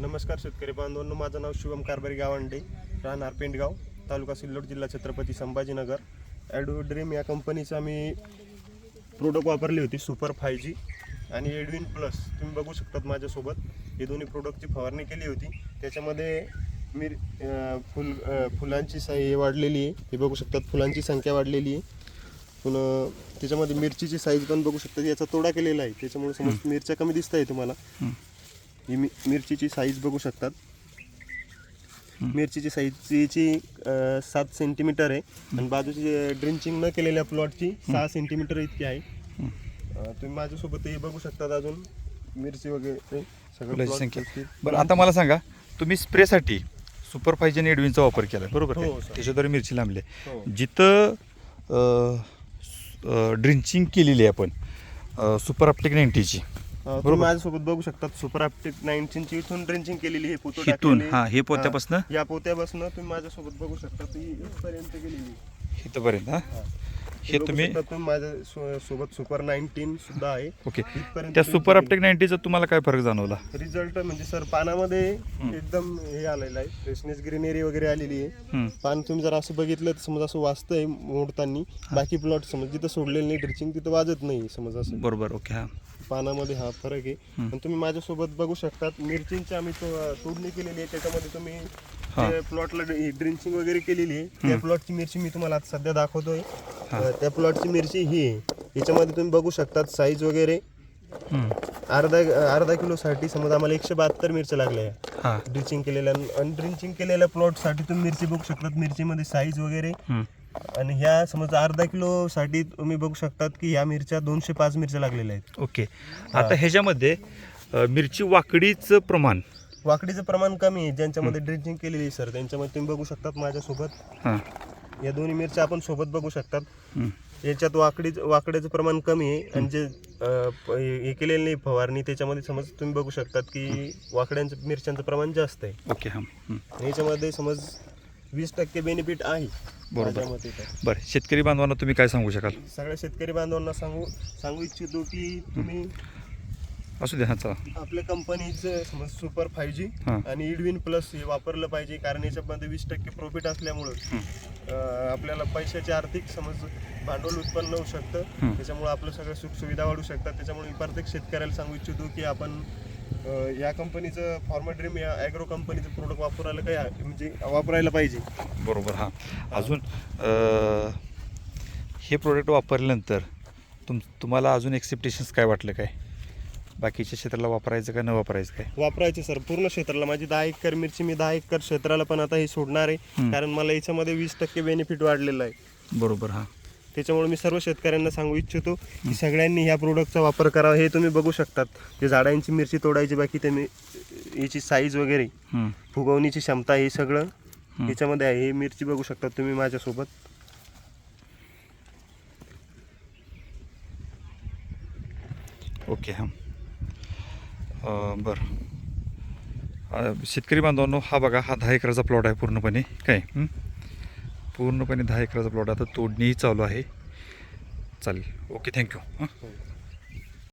नमस्कार शेतकरी बांधवांनो माझं नाव शिवम कारभारी गावंडे राहणार पेंडगाव तालुका सिल्लोड जिल्हा छत्रपती संभाजीनगर. ॲडो ड्रीम या कंपनीचं आम्ही प्रोडक्ट वापरली होती सुपर फाय जी आणि एडविन प्लस तुम्ही बघू शकतात माझ्यासोबत हे दोन्ही प्रोडक्टची फवारणी केली होती. त्याच्यामध्ये मी फुल फुलांची साई हे वाढलेली आहे. हे बघू शकतात फुलांची संख्या वाढलेली आहे. पुन्हा त्याच्यामध्ये मिरचीची साईज पण बघू शकतात. याचा तोडा केलेला आहे. त्याच्यामुळे समज मिरच्या कमी दिसत आहे तुम्हाला ही मि- मिरचीची साईज बघू शकतात. मिरचीची साईजची सात सेंटीमीटर आहे. आणि बाजूची ड्रिंचिंग न केलेल्या प्लॉटची सहा सेंटीमीटर इतकी आहे. तुम्ही माझ्यासोबत हे बघू शकतात अजून मिरची वगैरे. सगळं संख्या. बरं आता मला सांगा तुम्ही स्प्रेसाठी सुपर फायजन एडविनचा वापर केला बरोबर हो, सर. त्याच्याद्वारे मिरची लांबली हो. जिथं ड्रिंचिंग केलेली आहे आपण सुपर अपटेक नाईन्टीची तुम्ही. माझ्यासोबत बघू शकतात सुपर अपटेक नाईन्टीनची इथून ड्रिंचिंग केलेली आहे पोतो इथून, टाकलेली. हा, हे पोत्यापासनं? हा, या पोत्यापासून तुम्ही माझ्यासोबत बघू शकता ती इथपर्यंत गेलेली आहे. इथंपर्यंत हा हा. हे बघू तुम्ही शकता तुम्ही माझ्या सो- सोबत सुपर नाईन्टीन सुद्धा आहे ओके इथपर्यंत त्या सुपर केली. अपटेक नाईन्टीचा तुम्हाला काय फरक जाणवला रिझल्ट म्हणजे सर पानामध्ये एकदम हे आलेलं आहे फ्रेशनेस ग्रीनरी वगैरे आलेली आहे हम्म. पान तुम्ही जर असं बघितलं तर समज असं वाजतंय मोडताना बाकी प्लॉट समज जिथं सोडलेलं नाही ड्रिचिंग तिथं वाजत नाही समज असं बरोबर ओके हा पानामध्ये हा फरक आहे. आणि तुम्ही माझ्यासोबत बघू शकतात मिरचींची आम्ही तो- तोडणी केलेली आहे. त्याच्यामध्ये तुम्ही. प्लॉटला ड्रिंचिंग वगैरे केलेली आहे त्या प्लॉटची मिरची मी तुम्हाला आता सध्या दाखवतोय. अं, त्या प्लॉटची मिरची ही आहे. याच्यामध्ये तुम्ही बघू शकतात साईज वगैरे. हम्म. अर्धा अर्धा किलोसाठी समज आम्हाला एकशे बहात्तर मिरच्या लागल्या. हा. ड्रिचिंग केलेल्या आणि ड्रिंचिंग केलेल्या प्लॉटसाठी तुम्ही मिरची बघू शकतात. मिरचीमध्ये साईज वगैरे. हम्म. आणि ह्या समज अर्धा किलोसाठी तुम्ही बघू शकतात की ह्या मिरच्या दोनशे पाच मिरच्या लागलेल्या आहेत. ओके. आता ह्याच्यामध्ये अ, मिरची वाकडीचं प्रमाण. वाकडीचं प्रमाण कमी आहे. ज्यांच्यामध्ये ड्रिंचिंग केलेली आहे सर त्यांच्यामध्ये तुम्ही बघू शकतात माझ्यासोबत. हां. या दोन्ही मिरच्या आपण सोबत बघू शकतात. याच्यात वाकडी वाकड्याचं प्रमाण कमी आहे. आणि जे अं, प- हे केलेलं नाही फवारणी त्याच्यामध्ये समज तुम्ही बघू शकतात की वाकड्यांचं मिरच्यांचं प्रमाण जास्त आहे. ओके हां. आणि याच्यामध्ये समज वीस टक्के बेनिफिट आहे बरोबर. माझ्या मते तर. बरं शेतकरी बांधवांना तुम्ही काय सांगू शकाल सगळ्या शेतकरी बांधवांना सांगू सांगू इच्छितो की तुम्ही असू द्या हां चला आपल्या कंपनीचं समज सुपर फाय जी हां. आणि इडविन प्लस हे वापरलं पाहिजे कारण याच्यामध्ये वीस टक्के प्रॉफिट असल्यामुळं अं, आपल्याला पैशाचे आर्थिक समज भांडवल उत्पन्न होऊ शकतं हं. त्याच्यामुळे आपलं सगळं सुखसुविधा वाढू शकतात त्याच्यामुळे मी प्रत्येक शेतकऱ्याला सांगू इच्छितो की आपण या कंपनीचं फॉर्मा ड्रीम या ॲग्रो कंपनीचं प्रोडक्ट वापरायला काही म्हणजे वापरायला पाहिजे. बरोबर हां. अजून अ, हे प्रोडक्ट वापरल्यानंतर तुम तुम्हाला अजून एक्सेप्टेशन्स काय वाटलं काय? बाकीच्या क्षेत्राला वापरायचं का न वापरायचं काय? वापरायचे सर पूर्ण क्षेत्राला. माझी दहा एकर मिरची मी दहा एकर क्षेत्राला पण आता हे सोडणार आहे. कारण मला याच्यामध्ये वीस टक्के बेनिफिट वाढलेलं आहे. बरोबर हां. त्याच्यामुळे मी सर्व शेतकऱ्यांना सांगू इच्छितो की सगळ्यांनी ह्या प्रोडक्टचा वापर करावा. हे तुम्ही बघू शकतात. जे झाडांची मिरची तोडायची बाकी ते मी- याची साईज वगैरे. फुगवणीची क्षमता हे सगळं हं. याच्यामध्ये आहे. हे मिरची बघू शकतात तुम्ही माझ्यासोबत. ओके हां. बरं. शेतकरी बांधवांनो हा बघा हा दहा एकराचा प्लॉट आहे पूर्णपणे. काय? पूर्णपणे दहा एकराचा प्लॉट आता तोडणीही चालू आहे. चालेल. ओके थँक्यू हां?